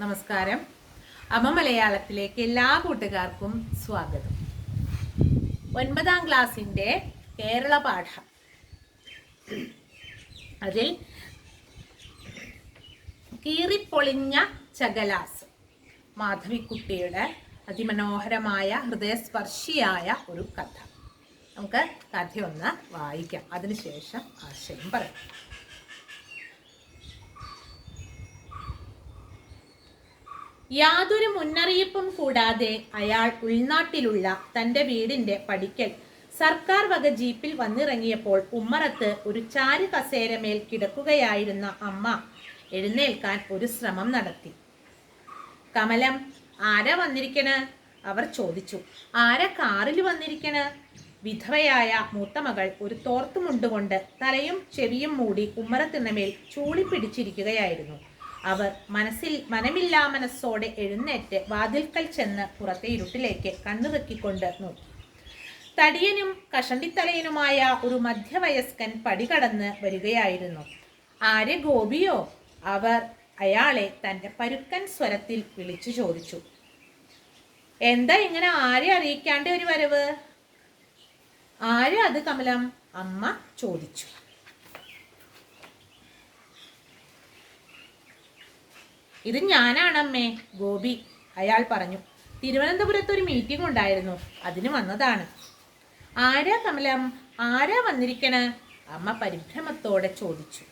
നമസ്കാരം. അമ്മ മലയാളത്തിലേക്ക് എല്ലാ കൂട്ടുകാർക്കും സ്വാഗതം. ഒൻപതാം ക്ലാസ്സിന്റെ കേരള പാഠം. അതിൽ കീറിപ്പൊളിഞ്ഞ ചകലാസ് മാധവിക്കുട്ടിയുടെ അതിമനോഹരമായ ഹൃദയസ്പർശിയായ ഒരു കഥ. നമുക്ക് കഥയൊന്ന് വായിക്കാം. അതിനുശേഷം ആശയം പറയാം. യാതൊരു മുന്നറിയിപ്പും കൂടാതെ അയാൾ ഉൾനാട്ടിലുള്ള തന്റെ വീടിന്റെ പടിക്കൽ സർക്കാർ വക ജീപ്പിൽ വന്നിറങ്ങിയപ്പോൾ ഉമ്മറത്ത് ഒരു ചാരു കസേരമേൽ കിടക്കുകയായിരുന്ന അമ്മ എഴുന്നേൽക്കാൻ ഒരു ശ്രമം നടത്തി. കമലം ആരാ വന്നിരിക്കണ്? അവർ ചോദിച്ചു. ആരാ കാറിൽ വന്നിരിക്കണ്? വിധവയായ മൂത്തമകൾ ഒരു തോർത്തുമുണ്ടുകൊണ്ട് തലയും ചെവിയും മൂടി ഉമ്മറത്തിണ്ണമേൽ ചൂളി പിടിച്ചിരിക്കുകയായിരുന്നു. അവർ മനസ്സിൽ മനമില്ലാ മനസ്സോടെ എഴുന്നേറ്റ് വാതിൽക്കൽ ചെന്ന് പുറത്തെ ഇരുട്ടിലേക്ക് കണ്ണുറക്കിക്കൊണ്ട് നോക്കി. തടിയനും കഷണ്ടിത്തലയനുമായ ഒരു മധ്യവയസ്കൻ പടികടന്ന് വരികയായിരുന്നു. ആരെ ഗോപിയോ? അവർ അയാളെ തന്റെ പരുക്കൻ സ്വരത്തിൽ വിളിച്ചു ചോദിച്ചു. എന്താ ഇങ്ങനെ ആരെ അറിയിക്കാണ്ട് ഒരു വരവ്? ആരെ അത് കമലം? അമ്മ ചോദിച്ചു. ഇത് ഞാനാണമ്മേ ഗോപി. അയാൾ പറഞ്ഞു തിരുവനന്തപുരത്ത് ഒരു മീറ്റിംഗ് ഉണ്ടായിരുന്നു. അതിന് വന്നതാണ്. ആരാ കമലം? ആരാ വന്നിരിക്കണ? അമ്മ പരിഭ്രമത്തോടെ ചോദിച്ചു.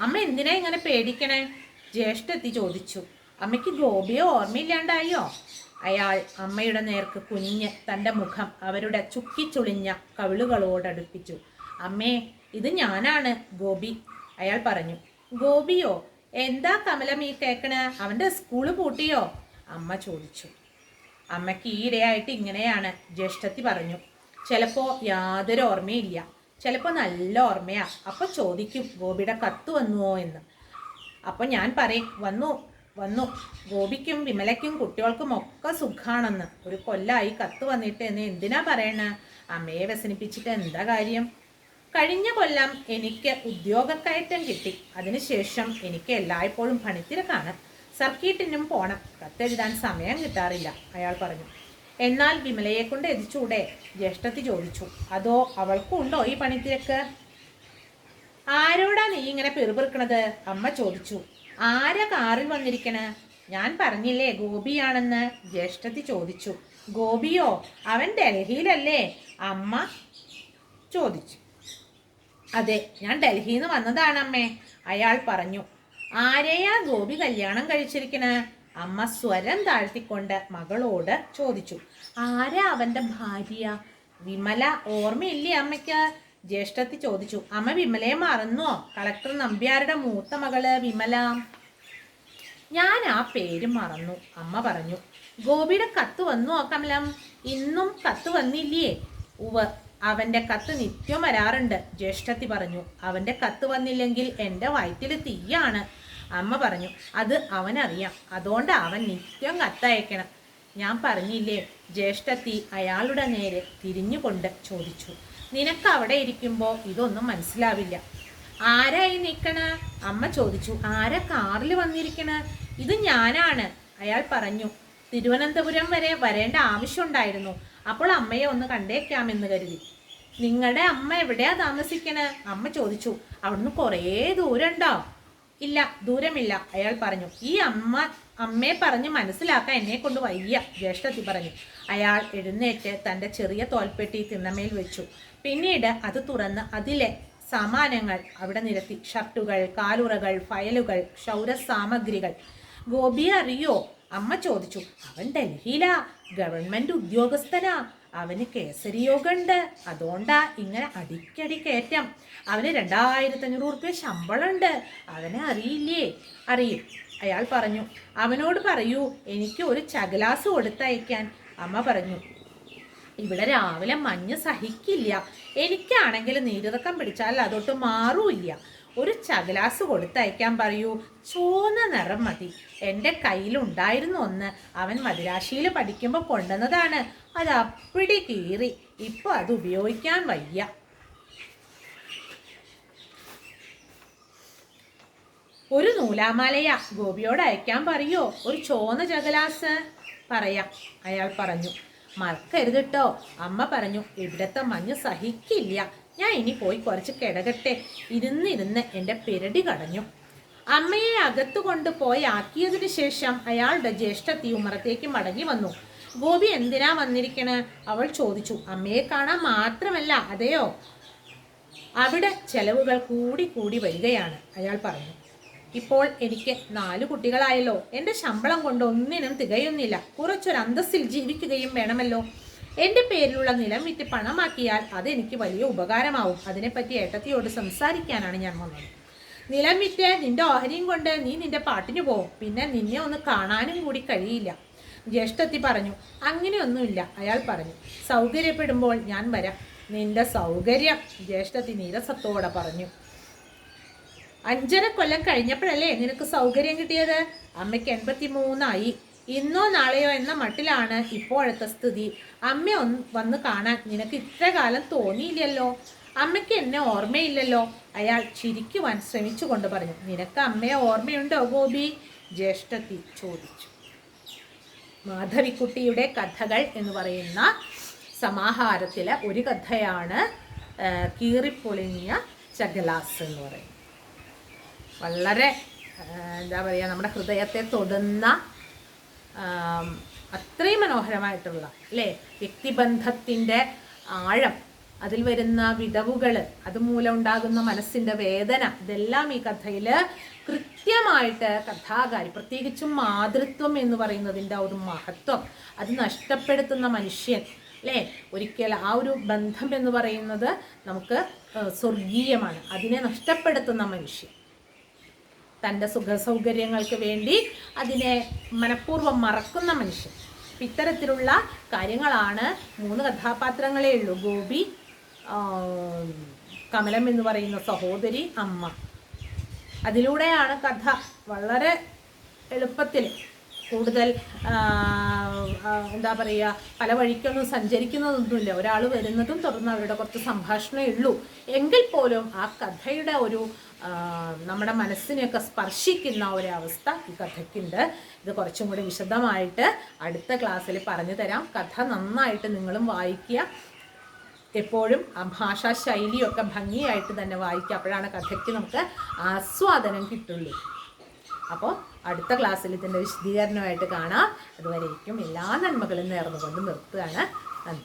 അമ്മ എന്തിനാ ഇങ്ങനെ പേടിക്കണേ? ജ്യേഷ്ഠത്തി ചോദിച്ചു. അമ്മയ്ക്ക് ഗോപിയോ ഓർമ്മയില്ലാണ്ടായോ? അയാൾ അമ്മയുടെ നേർക്ക് കുഞ്ഞ് തന്റെ മുഖം അവരുടെ ചുക്കിച്ചുളിഞ്ഞ കവിളുകളോടടുപ്പിച്ചു അമ്മേ ഇത് ഞാനാണ് ഗോപി. അയാൾ പറഞ്ഞു. ഗോപിയോ? എന്താ കമലം ഈ കേക്കണ്? അവന്റെ സ്കൂൾ പൂട്ടിയോ? അമ്മ ചോദിച്ചു. അമ്മയ്ക്ക് ഈയിടെയായിട്ട് ഇങ്ങനെയാണ് ജ്യേഷ്ഠത്തി പറഞ്ഞു. ചിലപ്പോൾ യാതൊരു ഓർമ്മയില്ല ചിലപ്പോൾ നല്ല ഓർമ്മയാ. അപ്പോൾ ചോദിക്കും ഗോപിയുടെ കത്ത് വന്നുവോ എന്ന്. അപ്പോൾ ഞാൻ പറയും വന്നു വന്നു. ഗോപിക്കും വിമലയ്ക്കും കുട്ടികൾക്കും ഒക്കെ സുഖാണെന്ന്. ഒരു കൊല്ലായി കത്ത് വന്നിട്ട് എന്ന് എന്തിനാ പറയണ? അമ്മയെ വ്യസനിപ്പിച്ചിട്ട് എന്താ കാര്യം? കഴിഞ്ഞ കൊല്ലം എനിക്ക് ഉദ്യോഗക്കയറ്റം കിട്ടി. അതിനുശേഷം എനിക്ക് എല്ലായ്പ്പോഴും പണിത്തിരക്കാണ്. സർക്കീട്ടിനും പോണം. കത്തെഴുതാൻ സമയം കിട്ടാറില്ല അയാൾ പറഞ്ഞു. എന്നാൽ വിമലയെ കൊണ്ട് എതിച്ചൂടെ? ജ്യേഷ്ഠത്തി ചോദിച്ചു. അതോ അവൾക്കുണ്ടോ ഈ പണിത്തിരക്ക്? ആരോടാ നീ ഇങ്ങനെ പെറുപിറുക്കണത്? അമ്മ ചോദിച്ചു. ആരാ കാറിൽ വന്നിരിക്കണ? ഞാൻ പറഞ്ഞില്ലേ ഗോപിയാണെന്ന്? ജ്യേഷ്ഠത്തി ചോദിച്ചു. ഗോപിയോ അവൻ ഡൽഹിയിലല്ലേ? അമ്മ ചോദിച്ചു. അതെ ഞാൻ ഡൽഹിയിൽ നിന്ന് വന്നതാണ് അമ്മേ അയാൾ പറഞ്ഞു ആരെയാ ഗോപി കല്യാണം കഴിച്ചിരിക്കണ? അമ്മ സ്വരം താഴ്ത്തിക്കൊണ്ട് മകളോട് ചോദിച്ചു ആരാ അവന്റെ ഭാര്യ? വിമല ഓർമ്മയില്ലേ അമ്മയ്ക്ക്? ജ്യേഷ്ഠത്തി ചോദിച്ചു അമ്മ വിമലയെ മറന്നോ? കളക്ടർ നമ്പ്യാരുടെ മൂത്ത മകൾ വിമല? ഞാൻ ആ പേര് മറന്നു അമ്മ പറഞ്ഞു ഗോപിയുടെ കത്ത് വന്നു കമലം? ഇന്നും കത്ത് വന്നില്ലേ? ഉവ അവന്റെ കത്ത് നിത്യം വരാറുണ്ട്. ജ്യേഷ്ഠത്തി പറഞ്ഞു അവന്റെ കത്ത് വന്നില്ലെങ്കിൽ എന്റെ വയറ്റിൽ തീയാണ്. അമ്മ പറഞ്ഞു അത് അവനറിയാം. അതുകൊണ്ട് അവൻ നിത്യം കത്തയക്കണം. ഞാൻ പറഞ്ഞില്ലേ ജ്യേഷ്ഠത്തി അയാളുടെ നേരെ തിരിഞ്ഞുകൊണ്ട് ചോദിച്ചു നിനക്ക് അവിടെ ഇരിക്കുമ്പോൾ ഇതൊന്നും മനസ്സിലാവില്ല. ആരായി നിൽക്കണ അമ്മ ചോദിച്ചു ആരാ കാറിൽ വന്നിരിക്കണ? ഇത് ഞാനാണ്. അയാൾ പറഞ്ഞു തിരുവനന്തപുരം വരെ വരേണ്ട ആവശ്യമുണ്ടായിരുന്നു അപ്പോൾ അമ്മയെ ഒന്ന് കണ്ടേക്കാമെന്ന് കരുതി. നിങ്ങളുടെ അമ്മ എവിടെയാ താമസിക്കണേ? അമ്മ ചോദിച്ചു. അവിടുന്ന് കുറേ ദൂരമുണ്ടോ? ഇല്ല ദൂരമില്ല. അയാൾ പറഞ്ഞു ഈ അമ്മ അമ്മയെ പറഞ്ഞ് മനസ്സിലാക്കാൻ എന്നെ കൊണ്ട് വയ്യ ജ്യേഷ്ഠത്തി പറഞ്ഞു. അയാൾ എഴുന്നേറ്റ് തന്റെ ചെറിയ തോൽപ്പെട്ടി തിണ്ണമേൽ വെച്ചു. പിന്നീട് അത് തുറന്ന് അതിലെ സാമാനങ്ങൾ അവിടെ നിരത്തി. ഷർട്ടുകൾ കാലുറകൾ ഫയലുകൾ ക്ഷൗര സാമഗ്രികൾ ഗോപി അറിയോ? അമ്മ ചോദിച്ചു അവൻ ഡൽഹിയിലാ ഗവൺമെന്റ് ഉദ്യോഗസ്ഥനാ അവന് കേസരി യോഗമുണ്ട് അതുകൊണ്ടാ ഇങ്ങനെ അടിക്കടി കയറ്റം. അവന് രണ്ടായിരത്തി അഞ്ഞൂറ് റുപ്യ ശമ്പളമുണ്ട് അവനെ അറിയില്ലേ? അറിയും. അയാൾ പറഞ്ഞു അവനോട് പറയൂ എനിക്ക് ഒരു ചകലാസ് കൊടുത്തയക്കാൻ. അമ്മ പറഞ്ഞു ഇവിടെ രാവിലെ മഞ്ഞ് സഹിക്കില്ല. എനിക്കാണെങ്കിൽ നീരിറക്കം പിടിച്ചാൽ അതൊട്ട് മാറൂല്ല. ഒരു ചഗ്ലാസ് കൊടുത്തയക്കാൻ പറയൂ. ചുവന്ന നിറം മതി. എന്റെ കയ്യിലുണ്ടായിരുന്നു ഒന്ന് അവൻ മദിരാശിയിൽ പഠിക്കുമ്പോൾ കൊണ്ടുവന്നതാണ്. അത് അപ്പിടി കീറി. ഇപ്പോൾ അത് ഉപയോഗിക്കാൻ വയ്യ. ഒരു നൂലാമാലയാ. ഗോപിയോട് അയക്കാൻ പറയോ? ഒരു ചോന്ന ചകലാസ്. പറയാം. അയാൾ പറഞ്ഞു. മറക്കരുത് കേട്ടോ അമ്മ പറഞ്ഞു ഇവിടത്തെ മഞ്ഞ് സഹിക്കില്ല. ഞാൻ ഇനി പോയി കുറച്ച് കിടകട്ടെ. ഇരുന്നിരുന്ന് എന്റെ പിരടി കടഞ്ഞു. അമ്മയെ അകത്തു കൊണ്ടുപോയി ആക്കിയതിനു ശേഷം അയാളുടെ ജ്യേഷ്ഠത്തി ഉമ്മറത്തേക്ക് മടങ്ങി വന്നു. ഗോപി എന്തിനാ വന്നിരിക്കണ്? അവൾ ചോദിച്ചു. അമ്മയെ കാണാൻ മാത്രമല്ല അതെയോ? അവിടെ ചെലവുകൾ കൂടി കൂടി വരികയാണ് അയാൾ പറഞ്ഞു. ഇപ്പോൾ എനിക്ക് നാല് കുട്ടികളായല്ലോ. എന്റെ ശമ്പളം കൊണ്ട് ഒന്നിനും തികയുന്നില്ല. കുറച്ചൊരു അന്തസ്സിൽ ജീവിക്കുകയും വേണമല്ലോ. എന്റെ പേരിലുള്ള നിലം വിറ്റ് പണമാക്കിയാൽ അതെനിക്ക് വലിയ ഉപകാരമാവും. അതിനെപ്പറ്റി ഏട്ടത്തിയോട് സംസാരിക്കാനാണ് ഞാൻ വന്നത്. നിലം വിറ്റ് നിന്റെ ഓഹരിയും കൊണ്ട് നീ നിന്റെ പാട്ടിന് പോവും. പിന്നെ നിന്നെ ഒന്ന് കാണാനും കൂടി കഴിയില്ല. ജ്യേഷ്ഠത്തി പറഞ്ഞു അങ്ങനെയൊന്നുമില്ല അയാൾ പറഞ്ഞു. സൗകര്യപ്പെടുമ്പോൾ ഞാൻ വരാം. നിന്റെ സൗകര്യം ജ്യേഷ്ഠത്തി നീരസത്തോടെ പറഞ്ഞു. അഞ്ചര കൊല്ലം കഴിഞ്ഞപ്പോഴല്ലേ നിനക്ക് സൗകര്യം കിട്ടിയത്? അമ്മയ്ക്ക് എൺപത്തി മൂന്നായി ഇന്നോ നാളെയോ എന്ന മട്ടിലാണ് ഇപ്പോഴത്തെ സ്ഥിതി. അമ്മ ഒന്ന് വന്ന് കാണാൻ നിനക്ക് ഇത്ര കാലം തോന്നിയില്ലല്ലോ? അമ്മയ്ക്ക് എന്നെ ഓർമ്മയില്ലല്ലോ? അയാൾ ചിരിക്കുവാൻ ശ്രമിച്ചുകൊണ്ട് പറഞ്ഞു. നിനക്ക് അമ്മയെ ഓർമ്മയുണ്ടോ ഗോപി? ജ്യേഷ്ഠത്തി ചോദിച്ചു. മാധവിക്കുട്ടിയുടെ കഥകൾ എന്ന് പറയുന്ന സമാഹാരത്തിലെ ഒരു കഥയാണ് കീറിപ്പൊളിഞ്ഞ ചഗലാസ് എന്ന് പറയുന്നത്. വളരെ എന്താ പറയുക നമ്മുടെ ഹൃദയത്തെ തൊടുന്ന അത്രയും മനോഹരമായിട്ടുള്ള അല്ലേ? വ്യക്തിബന്ധത്തിന്റെ ആഴം അതിൽ വരുന്ന വിടവുകൾ അതുമൂലം ഉണ്ടാകുന്ന മനസ്സിന്റെ വേദന ഇതെല്ലാം ഈ കഥയിൽ കൃത്യമായിട്ട് കഥാകാരി പ്രത്യേകിച്ചും മാതൃത്വം എന്ന് പറയുന്നതിന്റെ ഒരു മഹത്വം അത് നഷ്ടപ്പെടുത്തുന്ന മനുഷ്യൻ അല്ലേ? ഒരിക്കൽ ആ ഒരു ബന്ധം എന്ന് പറയുന്നത് നമുക്ക് സ്വർഗീയമാണ് അതിനെ നഷ്ടപ്പെടുത്തുന്ന മനുഷ്യൻ. തന്റെ സുഖ സൗകര്യങ്ങൾക്ക് വേണ്ടി അതിനെ മനഃപൂർവം മറക്കുന്ന മനുഷ്യൻ. ഇത്തരത്തിലുള്ള കാര്യങ്ങളാണ് മൂന്ന് കഥാപാത്രങ്ങളേ ഉള്ളൂ. ഗോപി കമലം എന്ന് പറയുന്ന സഹോദരി അമ്മ. അതിലൂടെയാണ് കഥ വളരെ എളുപ്പത്തിൽ കൂടുതൽ എന്താ പറയുക പല വഴിക്കൊന്നും സഞ്ചരിക്കുന്നതൊന്നുമില്ല. ഒരാൾ വരുന്നതും തുടർന്ന് അവരുടെ കുറച്ച് സംഭാഷണമേ ഉള്ളൂ. എങ്കിൽ പോലും ആ കഥയുടെ ഒരു നമ്മുടെ മനസ്സിനെയൊക്കെ സ്പർശിക്കുന്ന ഒരവസ്ഥ ഈ കഥയ്ക്കുണ്ട്. ഇത് കുറച്ചും കൂടി വിശദമായിട്ട് അടുത്ത ക്ലാസ്സിൽ പറഞ്ഞു തരാം. കഥ നന്നായിട്ട് നിങ്ങളും വായിക്കുക. എപ്പോഴും ആ ഭാഷാ ശൈലിയൊക്കെ ഭംഗിയായിട്ട് തന്നെ വായിക്കുക. അപ്പോഴാണ് കഥയ്ക്ക് നമുക്ക് ആസ്വാദനം കിട്ടുള്ളൂ. അപ്പോൾ അടുത്ത ക്ലാസ്സിൽ ഇതിന്റെ വിശദീകരണമായിട്ട് കാണാം. അതുവരേക്കും എല്ലാ നന്മകളും നേർന്നുകൊണ്ട് നിർത്തുകയാണ്. നന്ദി.